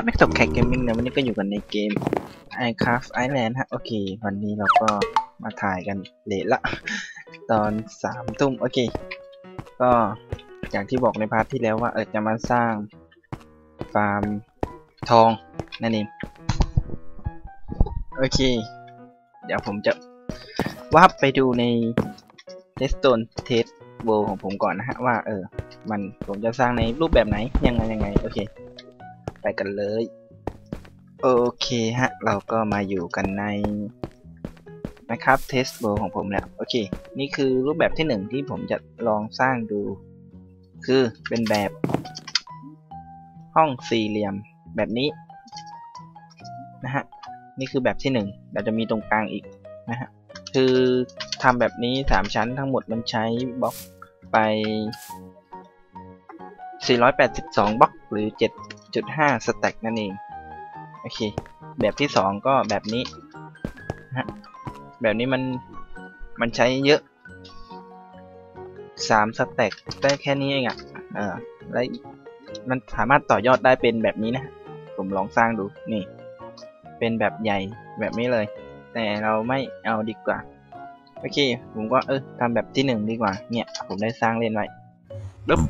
คับแม่กซ์ตกแคกเกมมิ่งนะวันนี้ก็อยู่กันในเกม i c r a f t Island ฮะ โอเค วันนี้เราก็มาถ่ายกันเลทละ ตอนสามทุ่มโอเค ก็อย่างที่บอกในพาร์ทที่แล้วว่าเออจะมาสร้างฟาร์มทองนั่นเอง โอเค เดี๋ยวผมจะวาบไปดูในเทสโตนเทสโบของผมก่อนนะฮะ ว่าเออมันผมจะสร้างในรูปแบบไหน ยังไงยังไง โอเค ไปกันเลย โอเคฮะ เราก็มาอยู่กันในนะครับเทสโบของผมแล้ว โอเค นี่คือรูปแบบที่หนึ่งที่ผมจะลองสร้างดู คือเป็นแบบห้องสี่เหลี่ยมแบบนี้นะฮะนี่คือแบบที่หนึ่งเราจะมีตรงกลางอีกนะฮะคือทำแบบนี้สามชั้นทั้งหมดมันใช้บล็อกไป 482 บล็อกหรือ 1.5 stack นั่นเอง โอเค แบบที่ 2 ก็แบบนี้แบบนี้มันมันใช้เยอะ3 stack ได้แค่นี้เองอะ่ะเออและมันสามารถต่อยอดได้เป็นแบบนี้นะ ผมลองสร้างดู นี่ เป็นแบบใหญ่แบบนี้เลย แต่เราไม่เอาดีกว่า โอเค ผมก็เออทำแบบที่หนึ่งดีกว่า เนี่ย ผมได้สร้างเล่นไว้ปึ๊บ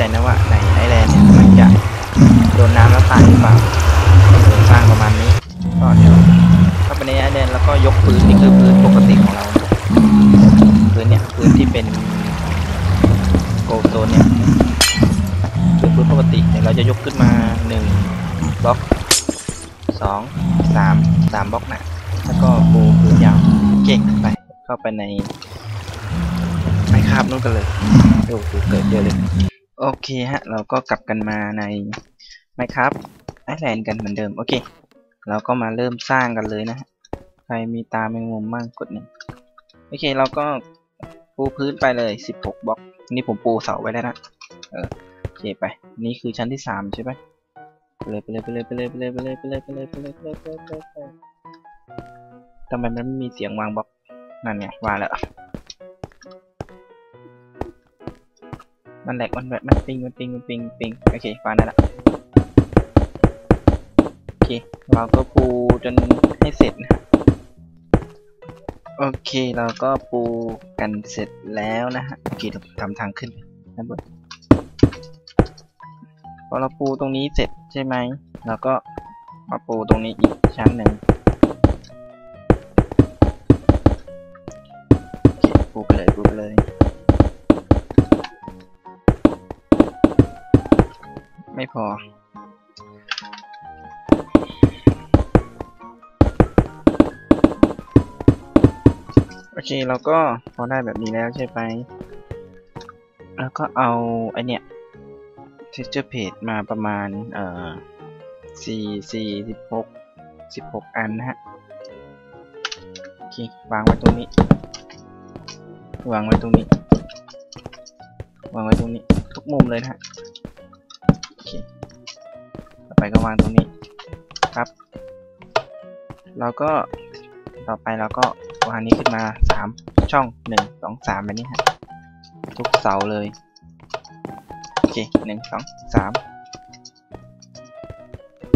ใจนะว่าในไอแลนด์เนี่ยมันจะโดนน้ำแล้วตายหรือเปล่าโครงสร้างประมาณนี้ก็เดี๋ยวเข้าไปในไอแลนด์แล้วก็ยกพื้นนี่คือพื้นปกติของเราพื้นเนี่ยพื้นที่เป็นโกลโซนเนี่ยคือพื้นปกติเนี่ยเราจะยกขึ้นมา1บล็อก2 3 3บล็อกนะแล้วก็ปูพื้นยาวเก่งไปเข้าไปในไม้คาบนู่นกันเลยโอ้โหเกิดเยอะเลย โอเคฮะ เราก็กลับกันมาใน Minecraft Island กันเหมือนเดิม โอเค เราก็มาเริ่มสร้างกันเลยนะใครมีตาแมงมุมบ้างกดหนึ่งโอเค เราก็ปูพื้นไปเลย 16บล็อก นี่ผมปูเสาไว้แล้วนะ เออโอเคไป นี่คือชั้นที่3ใช่ไหมไปเลยไปเลยไปเลยไปเลยไปเลยไปเลยไปเลยไปเลยไปเลยไปเลยไปเลยไปเทำไมมันไม่มีเสียงวางบล็อก นั่นไงวางแล้ว มันแหลกมันแบบมันปิงมันปิงมันปิงปิงโอเคฟางได้ละโอเคเราก็ปูจนให้เสร็จนะโอเคเราก็ปูกันเสร็จแล้วนะฮะโอเคทำทางขึ้นด้านบนพอเราปูตรงนี้เสร็จใช่ไหมเราก็มาปูตรงนี้อีกชั้นหนึ่ง พอ โอเคเราก็พอได้แบบนี้แล้วใช่ไหมแล้วก็เอาไอเนี้ย texture page มาประมาณ เอ่อสี่สี่สิบหกสิบหกอันนะฮะ โอเค วางไว้ตรงนี้ วางไว้ตรงนี้ วางไว้ตรงนี้ ทุกมุมเลยนะฮะ ไปก็วางตรงนี้ครับแล้วก็ต่อไปเราก็วางนี้ขึ้นมา 3 ช่อง 1 2 3แบบนี้ฮะทุกเสาเลย โอเค 1 2 3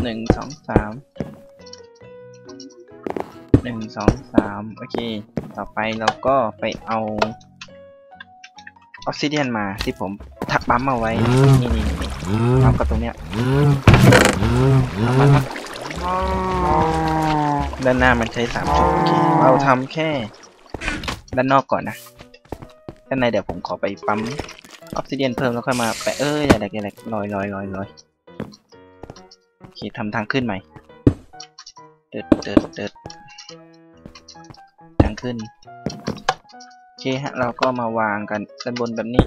1 2 3 1 2 3 โอเค ต่อไปเราก็ไปเอาออกซิเดียนมาที่ผมักปั๊มเอาไว้ นี่นี่ปั๊มกับตรงเนี้ยด้านหน้ามันใช้สามจุดเราทำแค่ ด้านนอกก่อนนะ ด้านในเดี๋ยวผมขอไปปั๊มออกซิเดียนเพิ่มแล้วค่อยมาแปะเอ้ยอะไรอะไรลอยลอยลอยลอยโอเคทำทางขึ้นใหม่เดิดเดิดเดิดทางขึ้นโอเคฮะเราก็มาวางกันด้านบนแบบนี้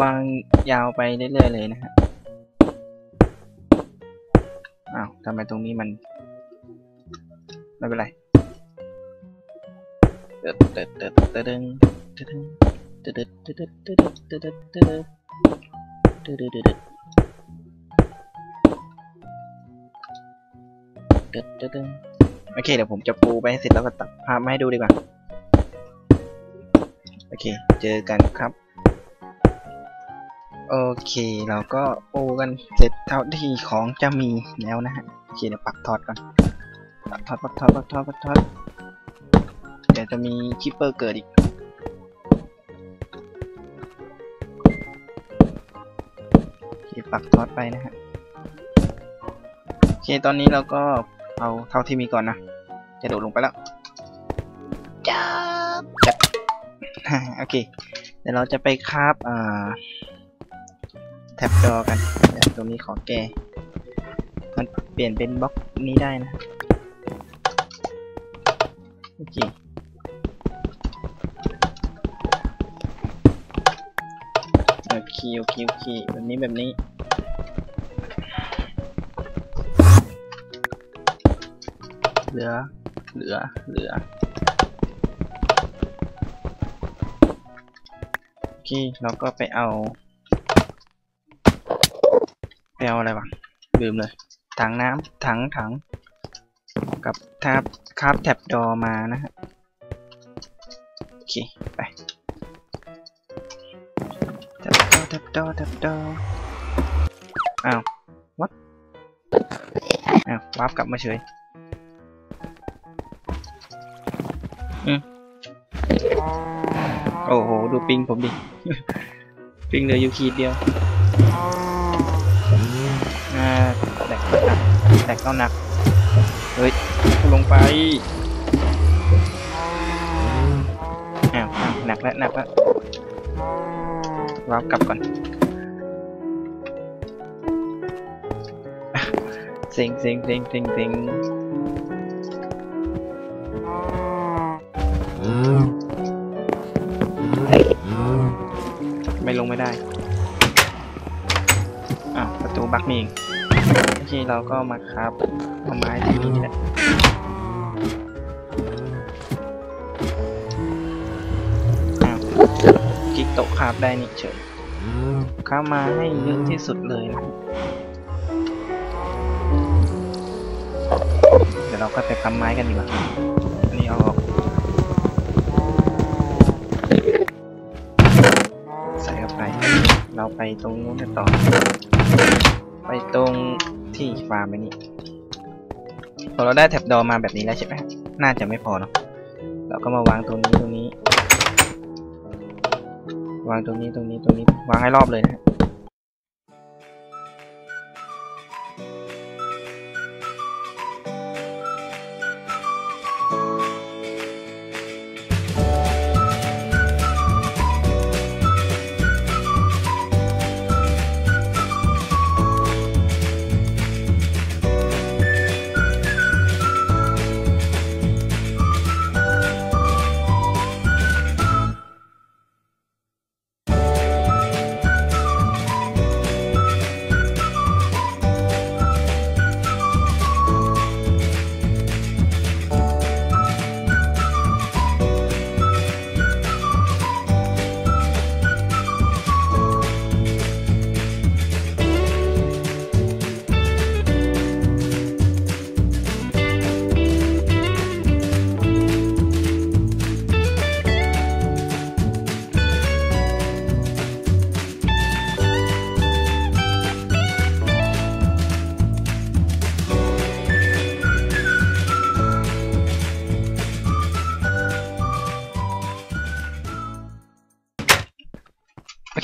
วางยาวไปเรื่อยๆเลยนะฮะอ้าวทำไมตรงนี้มันไม่เป็นไรเติดเตดเตดเตดเตดเตดเตดเตดเตดเตดเตดเตดโอเคเดี๋ยวผมจะปูไปให้เสร็จแล้วก็ตัดภาพมาให้ดูดีกว่า โอเค เจอกันครับ โอเค เราก็โอ้กันเสร็จเท่าที่ของจะมีแล้วนะฮะโอเคเดี๋ยวปักทอดก่อนปักทอดปักทอดปักทอดปักทอดเดี๋ยวจะมีคิปเปอร์เกิดอีกโอเคปักทอดไปนะฮะโอเคตอนนี้เราก็เอาเท่าที่มีก่อนนะจะโดดลงไปแล้วจับจับโอเคเดี๋ยวเราจะไปคาบอ่า แท็บจอกันเดี๋ยวตรงนี้ขอแก้มันเปลี่ยนเป็นบล็อกนี้ได้นะโอเคโอเคโอเคโอเคแบบนี้แบบนี้เหลือเหลือเหลือโอเคเราก็ไปเอา เอาอะไรวะลืมเลย ถังน้ำถังถัง กับทาบคาบแท็บดอมานะฮะโอเค ไปแท็บดอแท็บดอแท็บดออ้าววัดอ้าววาร์ปกลับมาเฉยอืมโอ้โห ดูปิงผมดิ ปิงเหลืออยู่ขีดเดียว แตกก็หนักแตกก็หนัก เฮ้ยลงไปอ้าวอ้าวหนักแล้วหนักแล้ววาร์ปกลับก่อนอะเซ็งเซ็งเซ็งเซ็งเซ็งไม่ลงไม่ได้ อ้าว ประตูบักนี่เอง โอเคเราก็มาครับเอาไม้ที่นี่แหละกิกโตคาบได้นี่เฉยข้ามาให้เยอะที่สุดเลยนะเดี๋ยวเราก็ไปทำไม้กันดีกว่าอันนี้เอาออกใส่เข้าไป เราไปตรงนู้นกันต่อ ไปตรงที่ฟาร์มไปนี่พอเราได้แท็บดอมาแบบนี้แล้วใช่ไหมน่าจะไม่พอเนาะเราก็มาวางตรงนี้ตรงนี้ วางตรงนี้ตรงนี้ตรงนี้ วางให้รอบเลยนะ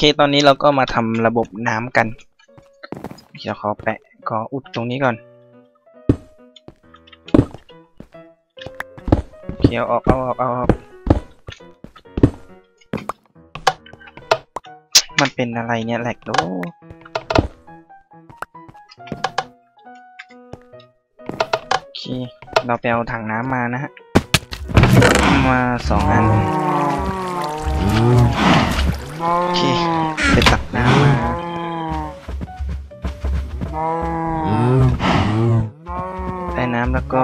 เคตอนนี้เราก็มาทำระบบน้ำกันเดี๋ยวขอแปะขออุดตรงนี้ก่อนเขียวออกเอาออกเอาออกมันเป็นอะไรเนี่ยแหลกโดโอเค เราไปเอาถังน้ำมานะฮะ มาสองอัน โอเค ไปตักน้ำมาได้น้ำแล้วก็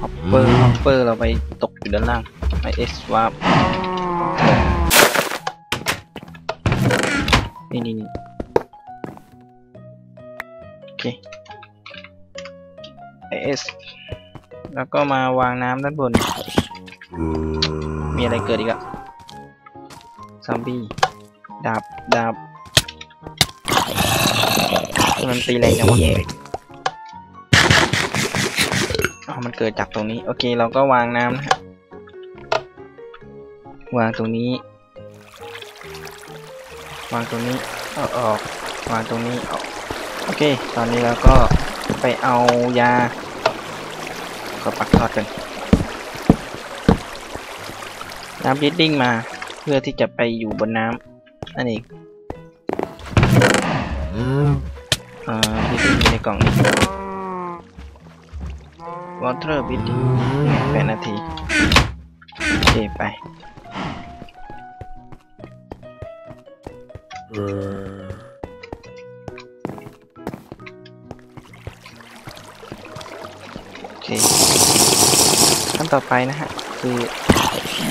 ฮอปเปอร์ฮอปเปอร์เราไปตกอยู่ด้านล่างไอเอสวาร์นี่นี่นี่โอเคไอเอสแล้วก็มาวางน้ำด้านบน มีอะไรเกิดอีกอะ อมบี้ดาบดาบมันตีแรงจังวะอ๋อมันเกิดจากตรงนี้ โอเค เราก็วางน้ำนะฮะวางตรงนี้ วางตรงนี้เอาออก วางตรงนี้ออกโอเค ตอนนี้เราก็ไปเอายา ก็ปักทอดกันน้ำบีดดิ้งมา เพื่อที่จะไปอยู่บนน้ำนั่นเองอ่าบีดอยู่ในกล่องนี้ water bidding แปดนาทีโอเคไปโอเคขั้นต่อไปนะฮะ คือ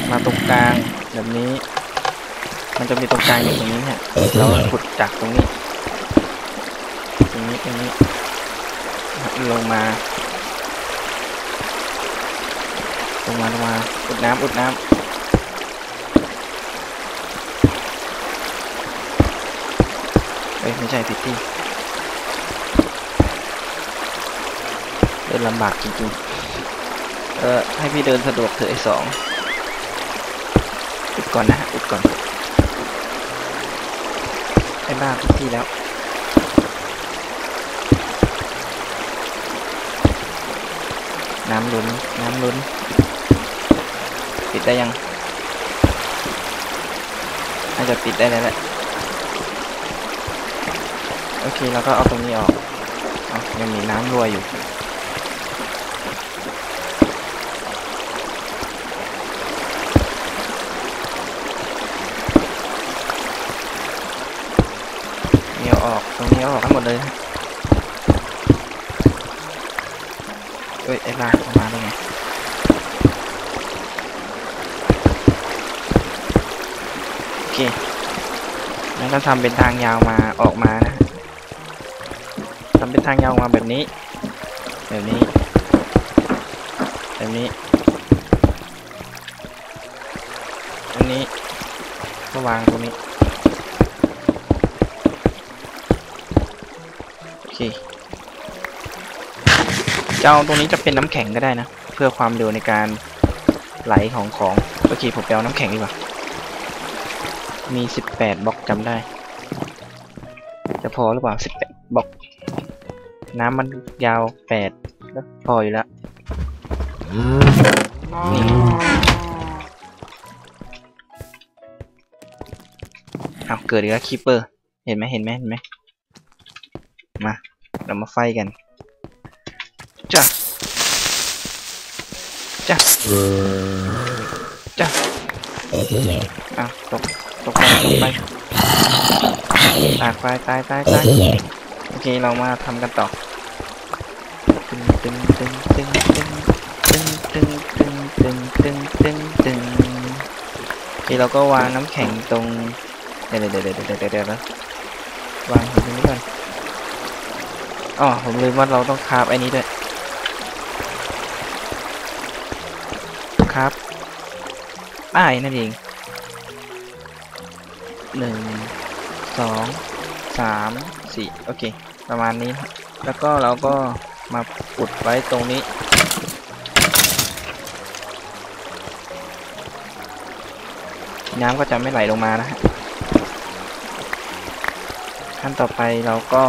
มาตรงกลาง แบบนี้ มันจะมีตรงกลางอยู่ตรงนี้ฮะเราขุดจากตรงนี้ ตรงนี้ตรงนี้ลงมาลงมาลงมาอุดน้ำอุดน้ำเอ้ยไม่ใช่ผิดที่เดินลำบากจริงๆ เออให้พี่เดินสะดวกเถอะไอ้สอง ก่อนนะอุดก่อนไอ้บ้าผิดที่แล้วน้ำลุ้น น้ำลุ้น ปิดได้ยัง น่าจะปิดได้แล้วแหละ โอเคเราก็เอาตรงนี้ออก เอายังมีน้ำรั่วอยู่ นี่เอาออก ตรงนี้เอาออกทั้งหมดเลยนะเอ้ยไอ้ลากออกมาได้ไงโอเคแล้วก็ทำเป็นทางยาวมาออกมานะทำเป็นทางยาวออกมาแบบนี้ แบบนี้ แบบนี้ อันนี้ก็วางตรงนี้ เคจะเอาตรงนี้จะเป็นน้ำแข็งก็ได้นะ เพื่อความเร็วในการไหลของของโอเคผมไปเอาน้ำแข็งดีกว่า มี18บแปดบล็อกจำได้ จะพอหรือเปล่า18บแปดบล็อก น้ำมันยาว8ก็พออยู่แล้วนี่เอาเกิดอีกแล้วคีเปอร์ เห็นไหมเห็นไหมเห็นไหมมา เรามาไฟกันจ้ะจ้ะจ้ะอ้าวตกตกไปตกไปตากไปตายตายตายโอเคเรามาทำกันต่อตึงตึงตึงตึงตึงตึงตึงตึงตึงตึงตึงตึงโอเคเราก็วางน้ำแข็งตรงเดี๋ยวเดี๋ยวเดี๋ยวเดี๋ยวเดี๋ยวเดี๋ยวนะวางตรงนี้ก่อน อ๋อผมลืมว่าเราต้องคราบไอ้นี้ด้วยคราบป้ายนั่นเองหนึ่งสองสามสี่โอเค ประมาณนี้ แล้วก็เราก็มาอุดไว้ตรงนี้ น้ำก็จะไม่ไหลลงมานะฮะขั้นต่อไปเราก็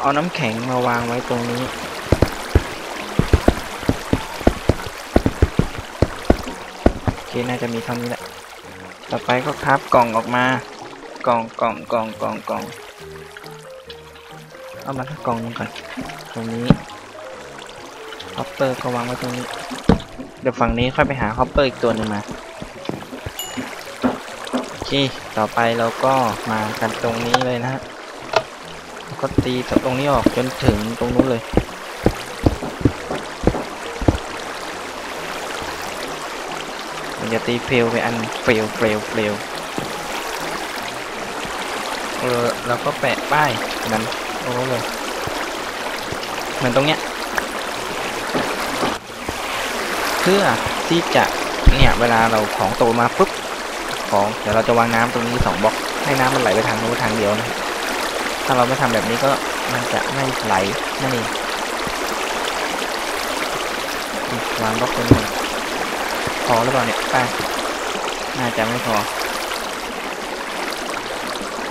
เอาน้ำแข็งมาวางไว้ตรงนี้ โอเค น่าจะมีเท่านี้แหละ ต่อไปก็คับกล่องออกมา กล่องกล่องกล่องกล่องกล่อง เอามาทั้งกล่องนึงก่อน ตรงนี้ฮอปเปอร์ก็วางไว้ตรงนี้ เดี๋ยวฝั่งนี้ค่อยไปหาฮอปเปอร์อีกตัวหนึ่งมา โอเค ต่อไปเราก็มากันตรงนี้เลยนะฮะ ก็ตีจากตรงนี้ออกจนถึงตรงนู้นเลย มันจะตีเฟลไปอันเฟลเฟลเฟลเออเราก็แปะป้ายนั้นตรงนู้นเลยเหมือนตรงเนี้ยเพื่อที่จะเนี่ยเวลาเราของโตมาปุ๊บของเดี๋ยวเราจะวางน้ำตรงนี้สองบล็อกให้น้ำมันไหลไปทางโน้นทางเดียวนะ ถ้าเราไม่ทำแบบนี้ก็มันจะไม่ไหลนั่นเองนี่วางบล็อกตรงนี้พอหรือเปล่าเนี่ยไปน่าจะไม่พอ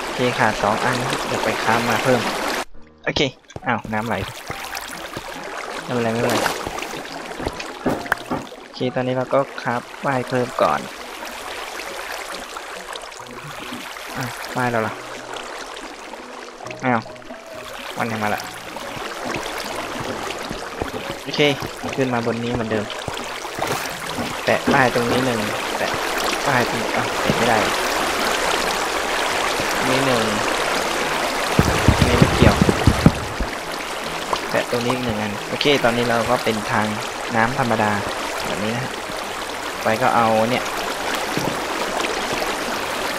โอเคขาดสองอันเดี๋ยวไปค้ามมาเพิ่ม โอเคอ้าวน้ำไหลไม่เป็นไรไม่เป็นไรโอเคตอนนี้เราก็ครับป้ายเพิ่มก่อนอะป้ายเราล่ะ อ้าววันยังมาละโอเค ขึ้นมาบนนี้เหมือนเดิมแปะป้ายตรงนี้หนึ่งแปะป้ายตรงอะแปะไม่ได้ตรงนี้หนึ่งนี้ไม่เกี่ยวแปะตรงนี้อีกหนึ่งอันโอเค ตอนนี้เราก็เป็นทางน้ำธรรมดาแบบนี้นะไปก็เอาเนี่ย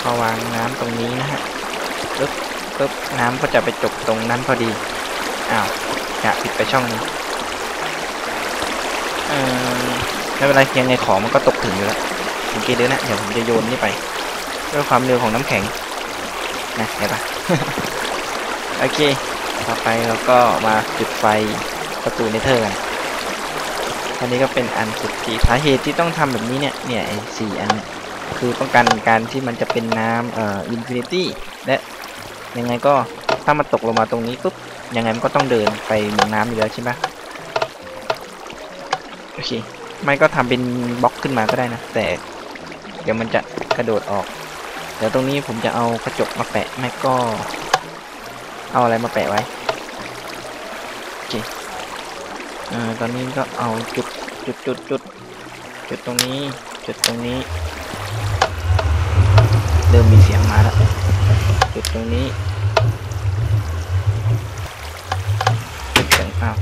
พอวางน้ำตรงนี้นะฮะปึ๊บ ปึ๊บน้ำก็จะไปจบตรงนั้นพอดีอ้าวจะปิดไปช่องนึงเออไม่เป็นไรยังไงของมันก็ตกถึงอยู่แล้วโอเคเดี๋ยวนะเดี๋ยวผมจะโยนนี่ไปด้วยความเร็วของน้ำแข็งนะเห็นปะโอเคต่อไปเราก็มาจุดไฟประตูเนเธอร์กันอันนี้ก็เป็นอันสุดที่สาเหตุที่ต้องทำแบบนี้เนี่ย เนี่ยสี่อันเนี่ย คือป้องกันการที่มันจะเป็นน้ำเอ่ออินฟินิตี้และ ยังไงก็ถ้ามันตกลงมาตรงนี้ปุ๊บยังไงมันก็ต้องเดินไปเหมืองน้ำอยู่แล้วใช่ไหมโอเคไม่ก็ทำเป็นบล็อกขึ้นมาก็ได้นะ แต่เดี๋ยวมันจะกระโดดออก เดี๋ยวตรงนี้ผมจะเอากระจกมาแปะไม่ก็ เอาอะไรมาแปะไว้โอเคอ่าตอนนี้ก็เอาจุดจุดจุดจุดจุดตรงนี้ จุดตรงนี้ เริ่มมีเสียงมาแล้วจุดตรงนี้จุดเสียงอ้าว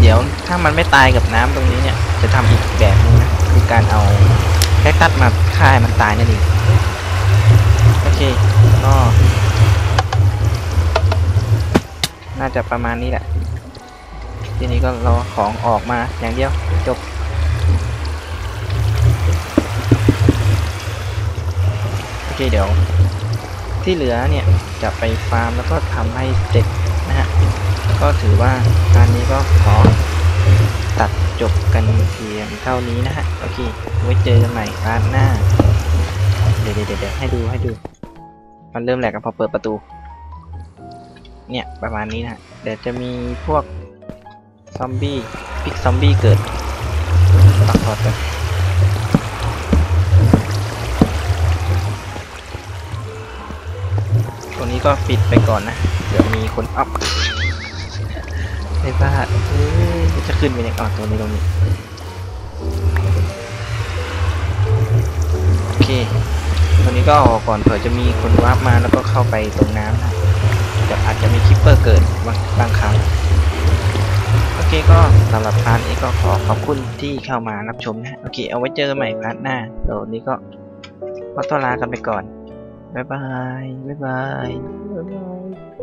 เดี๋ยวถ้ามันไม่ตายกับน้ำตรงนี้เนี่ย จะทำอีกแบบนึงนะคือการเอาแคคตัสมาฆ่าให้มันตายนั่นเองโอเคก็น่าจะประมาณนี้แหละ ที่นี้ก็รอของออกมาอย่างเดียวจบโอเคเดี๋ยว ที่เหลือเนี่ยจะไปฟาร์มแล้วก็ทำให้เสร็จนะฮะก็ถือว่าการนี้ก็ขอตัดจบกันเพียงเท่านี้นะฮะโอเคไว้เจอกันใหม่พาร์ทหน้า เดี๋ยวเดี๋ยวเดี๋ยวให้ดูให้ดู มันเริ่มแหลกกันพอเปิดประตู เนี่ยประมาณนี้นะเดี๋ยวจะมีพวก ซอมบี้พิกซอมบี้เกิดตักพอดกันตรงนี้ก็ปิดไปก่อนนะ เดี๋ยวมีคนอัพไม่พลาดจะขึ้นไปเนี่ยอ๋อตรงนี้ตรงนี้ โอเคตรงนี้ก็ออกก่อนเผื่อจะมีคนวาร์ปมาแล้วก็เข้าไปตรงน้ำนะจะอาจจะมีคิปเปอร์เกิดบางบางครั้ง โอเคก็สำหรับพาร์ทนี้ก็ขอขอบคุณที่เข้ามารับชมนะโอเคเอาไว้เจอกันใหม่พาร์ทหน้าเดี๋ยวนี้ก็ขอตัวลากันไปก่อนบ๊ายบายบ๊ายบายบ๊ายบาย